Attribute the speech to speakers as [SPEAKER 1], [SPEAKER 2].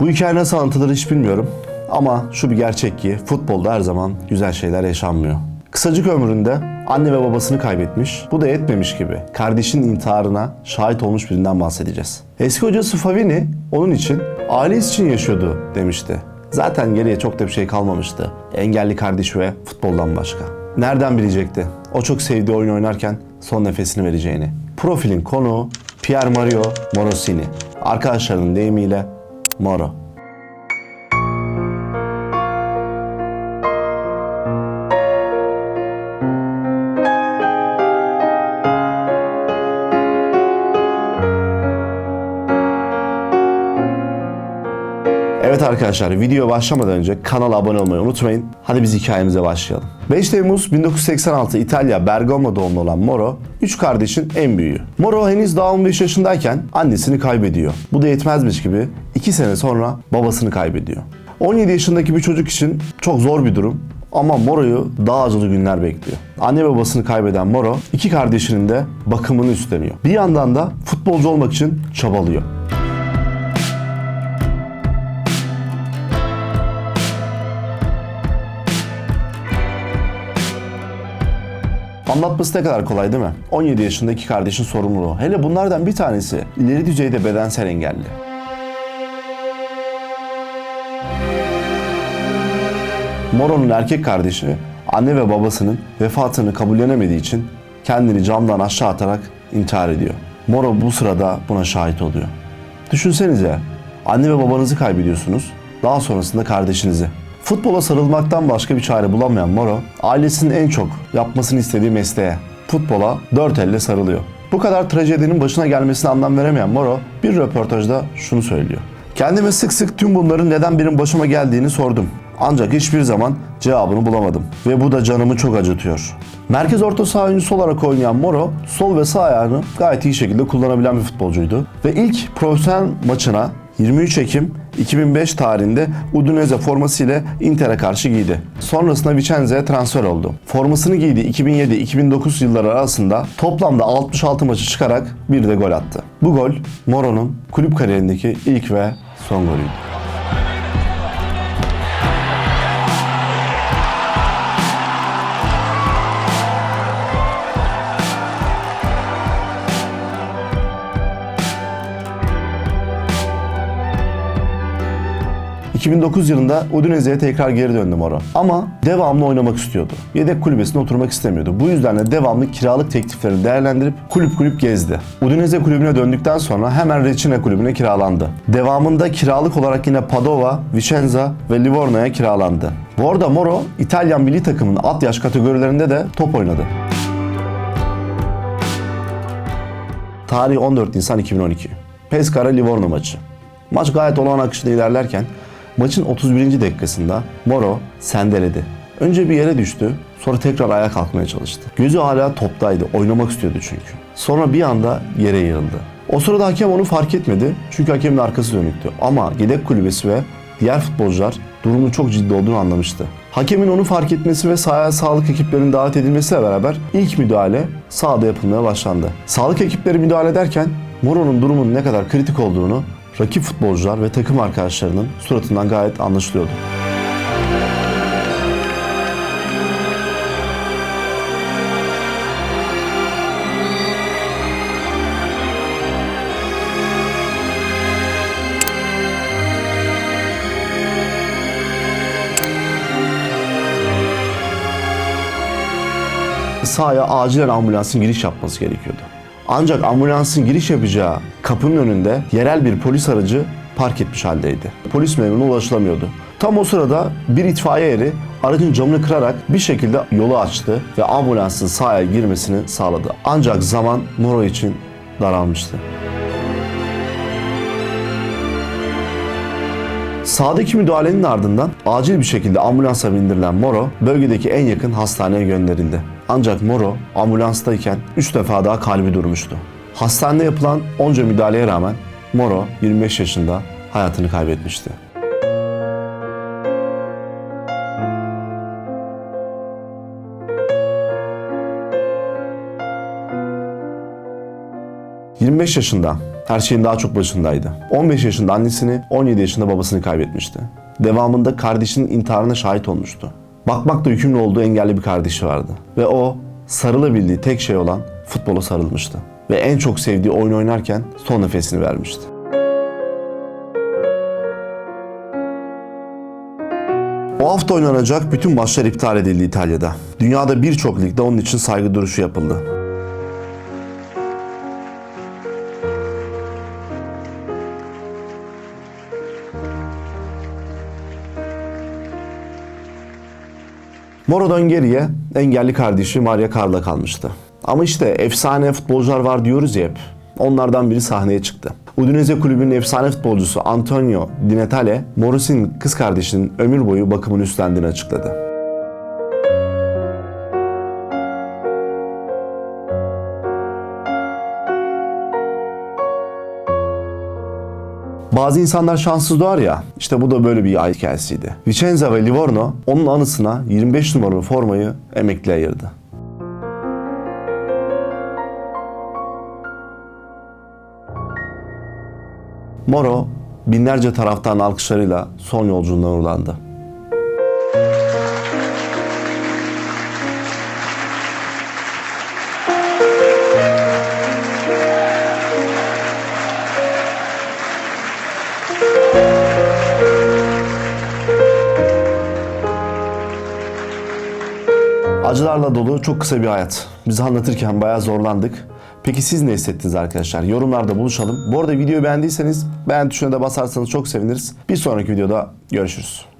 [SPEAKER 1] Bu hikaye nasıl anlatılır hiç bilmiyorum. Ama şu bir gerçek ki futbolda her zaman güzel şeyler yaşanmıyor. Kısacık ömründe anne ve babasını kaybetmiş, bu da yetmemiş gibi kardeşinin intiharına şahit olmuş birinden bahsedeceğiz. Eski hocası Favini onun için ailesi için yaşıyordu demişti. Zaten geriye çok da bir şey kalmamıştı. Engelli kardeşi ve futboldan başka. Nereden bilecekti? O çok sevdiği oyun oynarken son nefesini vereceğini. Profilin konuğu Pier Mario Morosini. Arkadaşlarının deyimiyle Moro. Evet arkadaşlar video başlamadan önce kanala abone olmayı unutmayın. Hadi biz hikayemize başlayalım. 5 Temmuz 1986 İtalya Bergamo doğumlu olan Moro, 3 kardeşin en büyüğü. Moro henüz daha 15 yaşındayken annesini kaybediyor. Bu da yetmezmiş gibi 2 sene sonra babasını kaybediyor. 17 yaşındaki bir çocuk için çok zor bir durum ama Moro'yu daha acılı günler bekliyor. Anne babasını kaybeden Moro, iki kardeşinin de bakımını üstleniyor. Bir yandan da futbolcu olmak için çabalıyor. Anlatması ne kadar kolay değil mi? 17 yaşındaki kardeşin sorumluluğu. Hele bunlardan bir tanesi ileri düzeyde bedensel engelli. Moro'nun erkek kardeşi anne ve babasının vefatını kabullenemediği için kendini camdan aşağı atarak intihar ediyor. Moro bu sırada buna şahit oluyor. Düşünsenize anne ve babanızı kaybediyorsunuz. Daha sonrasında kardeşinizi. Futbola sarılmaktan başka bir çare bulamayan Moro, ailesinin en çok yapmasını istediği mesleğe, futbola dört elle sarılıyor. Bu kadar trajedinin başına gelmesine anlam veremeyen Moro bir röportajda şunu söylüyor. Kendime sık sık tüm bunların neden benim başıma geldiğini sordum. Ancak hiçbir zaman cevabını bulamadım. Ve bu da canımı çok acıtıyor. Merkez orta saha oyuncusu olarak oynayan Moro, sol ve sağ ayağını gayet iyi şekilde kullanabilen bir futbolcuydu. Ve ilk profesyonel maçına 23 Ekim 2005 tarihinde Udinese forması ile Inter'e karşı giydi. Sonrasında Vicenze'ye transfer oldu. Formasını giydi 2007-2009 yılları arasında toplamda 66 maçı çıkarak bir de gol attı. Bu gol Moro'nun kulüp kariyerindeki ilk ve son golüydü. ...2009 yılında Udinese'ye tekrar geri döndü Moro. Ama devamlı oynamak istiyordu. Yedek kulübesinde oturmak istemiyordu. Bu yüzden de devamlı kiralık tekliflerini değerlendirip kulüp kulüp gezdi. Udinese kulübüne döndükten sonra hemen Recina kulübüne kiralandı. Devamında kiralık olarak yine Padova, Vicenza ve Livorno'ya kiralandı. Bu arada Moro, İtalyan milli takımının alt yaş kategorilerinde de top oynadı. Tarih 14 Nisan 2012. Pescara Livorno maçı. Maç gayet olağan akışında ilerlerken maçın 31. dakikasında Moro sendeledi. Önce bir yere düştü, sonra tekrar ayağa kalkmaya çalıştı. Gözü hala toptaydı, oynamak istiyordu çünkü. Sonra bir anda yere yığıldı. O sırada hakem onu fark etmedi çünkü hakemin arkası dönüktü. Ama yedek kulübesi ve diğer futbolcular durumun çok ciddi olduğunu anlamıştı. Hakemin onu fark etmesi ve sahaya sağlık ekiplerinin davet edilmesiyle beraber ilk müdahale sahada yapılmaya başlandı. Sağlık ekipleri müdahale ederken Moro'nun durumunun ne kadar kritik olduğunu rakip futbolcular ve takım arkadaşlarının suratından gayet anlaşılıyordu. sahaya acilen ambulansın giriş yapması gerekiyordu. Ancak ambulansın giriş yapacağı kapının önünde yerel bir polis aracı park etmiş haldeydi. Polis memuruna ulaşılamıyordu. Tam o sırada bir itfaiye eri aracın camını kırarak bir şekilde yolu açtı ve ambulansın sahaya girmesini sağladı. Ancak zaman Moro için daralmıştı. Sağdaki müdahalenin ardından acil bir şekilde ambulansa bindirilen Moro bölgedeki en yakın hastaneye gönderildi. Ancak Moro ambulanstayken 3 defa daha kalbi durmuştu. Hastanede yapılan onca müdahaleye rağmen Moro 25 yaşında hayatını kaybetmişti. ...25 yaşında her şeyin daha çok başındaydı. 15 yaşında annesini, 17 yaşında babasını kaybetmişti. Devamında kardeşinin intiharına şahit olmuştu. Bakmakla yükümlü olduğu engelli bir kardeşi vardı. Ve o sarılabildiği tek şey olan futbola sarılmıştı. Ve en çok sevdiği oyun oynarken son nefesini vermişti. O hafta oynanacak bütün maçlar iptal edildi İtalya'da. Dünyada birçok ligde onun için saygı duruşu yapıldı. Moro'dan geriye engelli kardeşi Maria Carla kalmıştı. Ama işte efsane futbolcular var diyoruz ya hep. Onlardan biri sahneye çıktı. Udinese kulübünün efsane futbolcusu Antonio Di Natale, Morris'in kız kardeşinin ömür boyu bakımını üstlendiğini açıkladı. Bazı insanlar şanssız doğar ya, işte bu da böyle bir hikayesiydi. Vicenza ve Livorno onun anısına 25 numaralı formayı emekliye ayırdı. Moro binlerce taraftan alkışlarıyla son yolculuğuna uğurlandı. Acılarla dolu çok kısa bir hayat. Bizi anlatırken bayağı zorlandık. Peki siz ne hissettiniz arkadaşlar? Yorumlarda buluşalım. Bu arada videoyu beğendiyseniz beğen tuşuna da basarsanız çok seviniriz. Bir sonraki videoda görüşürüz.